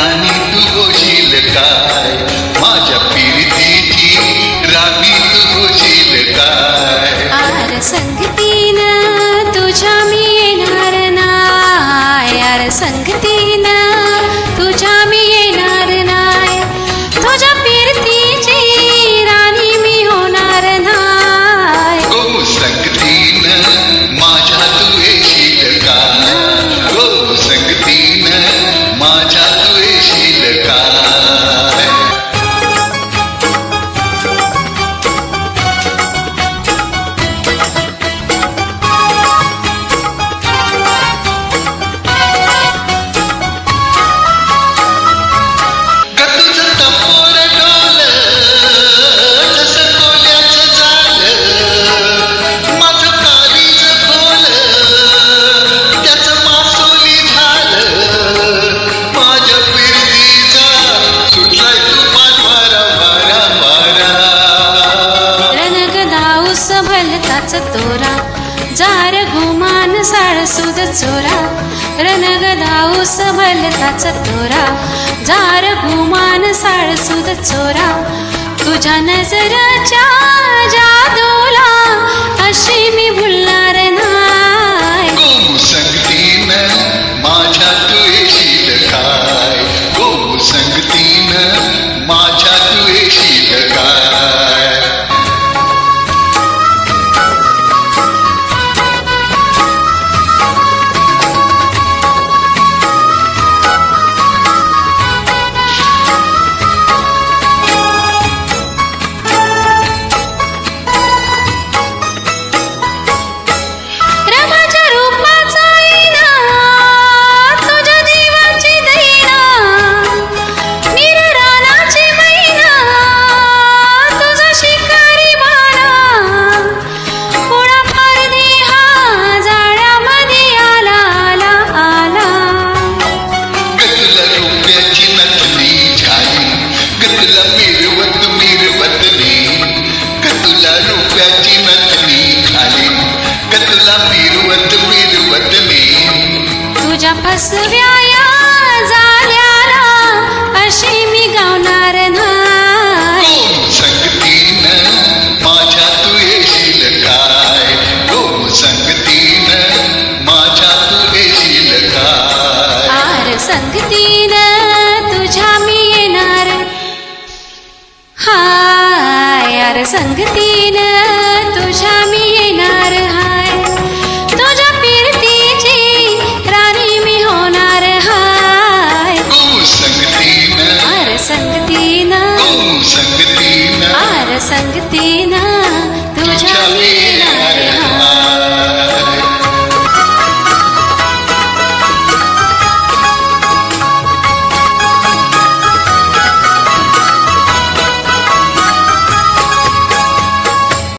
गाणी तू होशील काय? माझ्या पिरतीची राणी तू होशील काय? आर संगतीन तुझ्या मी येणार नाय आर ना तुझ्या मी येणार नाय तुझ्या पिरतीची राणी मी होणार नाय गो संगतीन माझ्या तू येशील काय? गो संगतीन माझ्या ताच तोरा. जार गुमान साळसूद चोरा. रणगदाऊ सबल ताच तोरा. जार गुमान साळसूद चोरा. तुझ्या नजरच्या जादू जाल्याला अशी मी गावणार नाही. गोम संगतीनं? माझ्या तू येशील काय? गोम संगतीनं? माझ्या तू येशील काय? आर संगतीन तुझ्या मी येणार. हाय संगतीन.